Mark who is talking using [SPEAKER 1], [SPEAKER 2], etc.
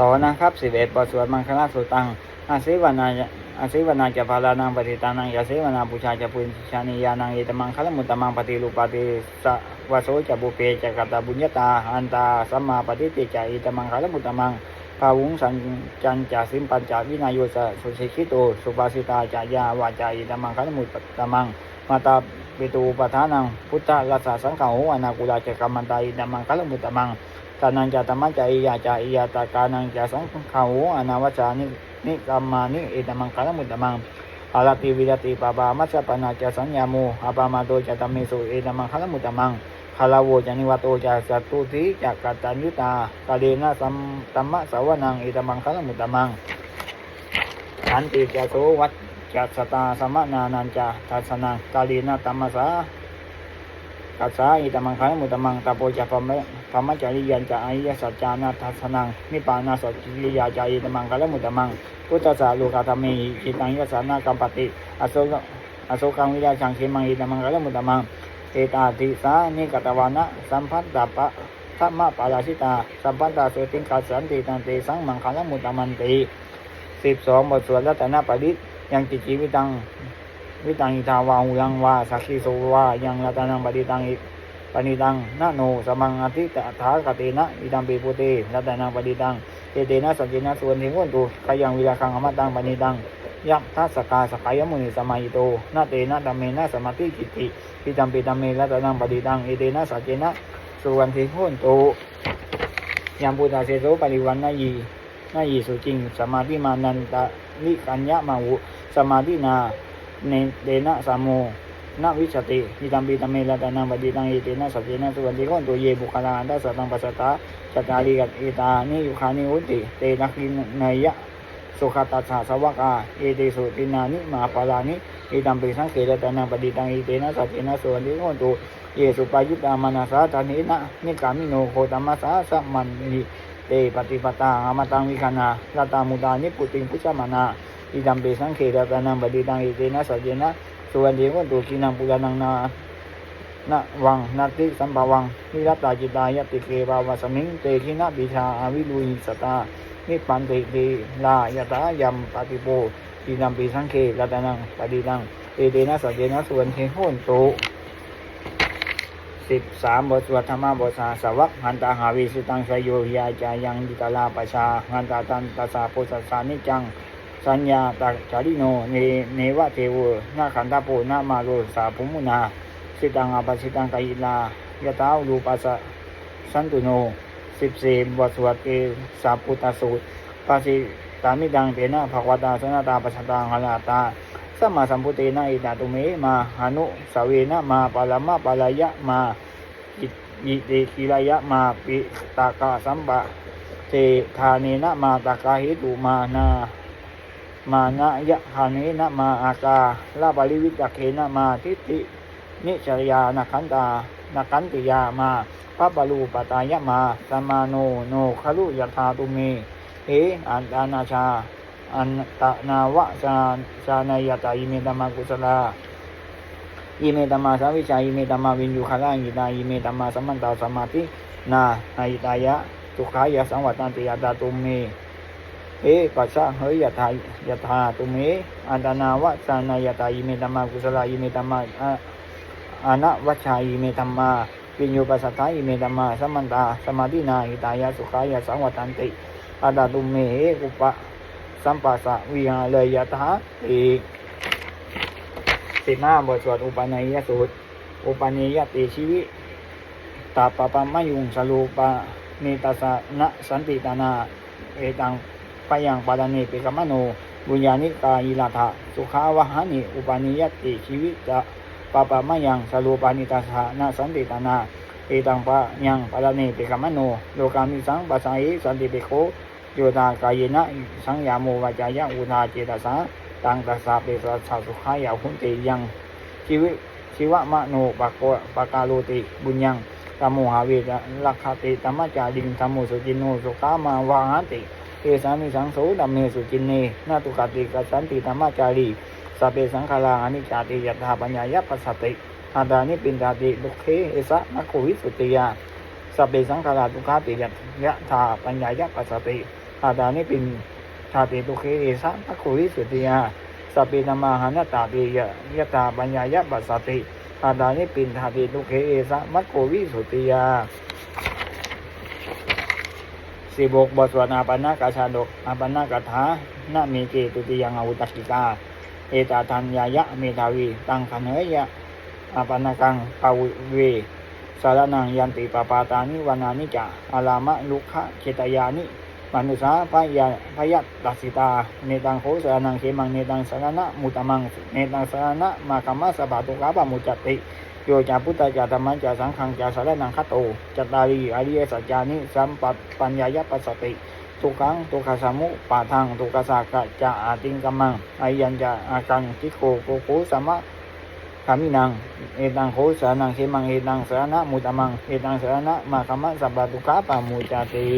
[SPEAKER 1] ต่อนะครับสิบเอ็ดบทสวดมังคลาสุตังอาศิวนาอาศิวนาจะพาลานังปฏิตานังยาศิวนาปูชาจะปุญชานิยานังเอตมังคลมุตมังปฏิรูปาติสวโสจะบุเปจะกัตตาบุญญตาอันตาสัมมาปฏิติจะเอตมังคลมุตมังภาวุงสันจันจะสิมปัญจวินายโยสะสุชิคิโตสุภาสิตาจะยาวาจาเอตมังคลมุตตมังมาตาปิตูปทานังพุทธลัสสะสังฆาหูอนาคุลาจะกัมมันตาเอตมังคลมุตตมัง ตานังจะธรรมจะอิยาจะอิยาตากานังจะสังขาหูอนาวัจานินิกรรมานิเอตมังคารมุตตมังอาลติวิรติปาบามัจจปนาจะสัญญามูอาปามาโตจะตัมเมสุเอตมังคารมุตตมังคาลาโวจะนิวัตโตจะสัตตุติจะกัตัญญุตากาเลนะสัมตัมมะสาวนังเอตมังคารมุตตมังขันติจะโสวัจจะสตาสมนานันจะทัสนังกาเลนะตัมมะสากัสสาอิตมังคังมุตมังตาโปจะพมะพมจาริยันจะอริยสัจจานาทัสนังนิปานาสัจจิยาจาอิตมังคังมุตมังพุทธสาลูกาธรรมิจิตังยสานากัมปติอโศกอโศกังวิยาชังเขมังอิตมังคังมุตมังเอตาติสานิกตวานะสัมพัตตปะธรรมปาราชิตาสัมปันตาสุติงกัสสันติตันติสังมังคังมุตมันติสิบสองบทสวดรัตนปริตยังจิตจิวิตังวิตังอิทาวาหุยังวาสักขิโสวายังรัตนังปฏิตังอิ ปณิตังนะโนสมังอธิตถาคตินะอิตัมปิปุเตรัตนังปฏิตังเตเตนะสัจจินะส่วนทิงวนตุขยังวิราคังอมตังปณิตังยักทัสสกาสกายมุนิสมัยโตนะเตนะดัมเมนะสมาธิจิติปิตัมปิตัมเมรัตนังปฏิตังเอเตนะสัจจินะส่วนทิงวนตุยังพุทธาเสโสปริวันนายีนายีสุจริงสมาธิมานันตะนิกัญญามาหุสมาธินาเนเดนะสามโม นะวิชตินิตัมปิตัมเมลตานังปฏิตังเอเตนะสัจเจนะสุวันติโกนตัวเยบุคลาอันตสัตตังปัสสตาจัตตาริกัตเอตานิยุคานิอุติเตนะคินเนยะสุขตัสสะสวกาเอเตสุตินานิมาปาลานิเอตัมปิสังเกตตานังปฏิตังเอเตนะสัจเจนะสุวันติโกนตัวเยสุปายุตามานาสาตานินะนิกามิโนโคตมัสสะสัมมันนิเตปฏิปตาอมตังวิคานาลตามุตานิปุติงพุชมานา อิดัมเปสังเขตตานังปฏิตังอิเตนะสัจเจนะสุวรรณเดวันตุกินังปุรานังนานะวังนาติสัมภวังนิรัตตาจิตายติเกวาวาสมิงเตคินะปิชาอาวิลุยสตานิปันเตเตลายตายัมปฏิโปอิดัมเปสังเขตตานังปฏิตังอิเตนะสัจเจนะสุวรรณเทโหนตุสิบสามบทสวดธรรมบทสาสวักหันตาหาวิสุตังชยโยยาจายังดิตาลาปชาหันตาตันตัสสะโพสัสสานิจัง สัญญาตาจาริโน เน เนวะเทวนาขันธาโปนามาโรสาภุมุนาสิตังอาปัสิตังกายิลายะตาวรูปัสสะสันตุโนสิบสี่บทสวดเกสาปุตสูตรปัสสิตามิดังเตนะภควตาสนาตาปัสสตังหลาตาสัมมาสัมพุเตนะอิตาตุเมมาหานุสเวนะมาปาลมะปาลายะมาอิอิเตกิลายะมาปิตากาสัมปะเตทาเนนะมาตากาหิตุมานา มานะยะหานินะมาอากาลาบาลิวิตเคนะมาทิฏฐินิชยานะขันตานะขันติยามาพระบาลูปตายะมาสมาโนโนคลุยธาตุเมเออันตานาชา อันตนาวะชาชานายตาอิเมตมากุศลาอิเมตมาสาวิชาอิเมตมาวินยูคาลาอิตาอิเมตมาสมันตาสมาธินานาอิตายะสุขายะสังวัตันติยาตาตุเม เอปัสสะเฮยยะทายยะธาตุเมอันตนาวะสานายตายิเมตัมมากุศลายิเมตัมมาอะอานะวัชชายิเมตัมมาปิญโยปัสสะทายิเมตัมมาสัมมันตาสมาธินาหิตายะสุขายะสังวัตันติอาตาตุเมอุปะสัมปัสสะวิหาเลยะทาติสิบห้าบทสวดอุปนัยยสูตร อุปนิยติชีวิตาปะปะมะยุงสรูปะเนตัสสะนะสันติตานา เอตัง ปยังปาดานิเปกมโนบุญญาณิกายิลาภะสุขาวหานิอุปานิยติชีวิตจะปะปะมะยังสรูปานิตาสานาสันติตานาเอตังปะยังปาดานิเปกมโนโลกามิสังปัสสัยสันติเปโคโยตากายนะสังยาโมวจายะอุทาเจตสาตังตัสสะเปสัสสะสุขายาหุนติยังชีวิตชีวะมโนปะโกปะกาโลติบุญยังตมโมหาเวทลักขติธรรมจาริงธรรมโมสุจินโนสุขามาวาหติ เอสามิสังโสดัมเมสุจินเนนาตุกติกัสสันติธรรมจารีสัพเพสังขารานิจจติยัตถาปัญญายปัสสติอาดานิปินดาติดุเคเอสะนักขวิสุติยาสัพเพสังขาราทุกขาติยัตยะถาปัญญายปัสสติอาตานิปินชาติตุเคเอสะภคุริสุติยาสัพเพธรรมาหานตาติยะยะตาปัญญายปัสสติอาตานิปินชาติตุเคเอสะมัคโควิสุติยา สิบกบทสวดอาปันนากาชาดกอาปันนากถานามีเจตุติยังอาวุตกิกา เอตาทันยายะเมทาวี ตังคันเนยะอาปันนากังปาเวสารนังยันติปปาตานิวานานิจาอารามะลุกขะเชตยานิมนุสาพยาพยัตตัสิตา เนตังโคสารนังเขมังเนตังสารณะมุตมัง เนตังสารณะมาคัมมะสบาตุกาปะมุจติ โยจาพุทธจาธรรมัจาสังฆังจาสารนังคัตโตจัตตารีอริยสัจจานิสัมปปัญญายปัสสติทุกขังทุกขสามุปาทังทุกขสากะจะอาติงกัมมังอายัญจะอากังทิโกโกโกสมะคามินัง เอตังโคสานังเขมังเอตังสารณะมุตมัง เอตังสารณะมาคัมมะสัพพะทุกขาปะมุจจติ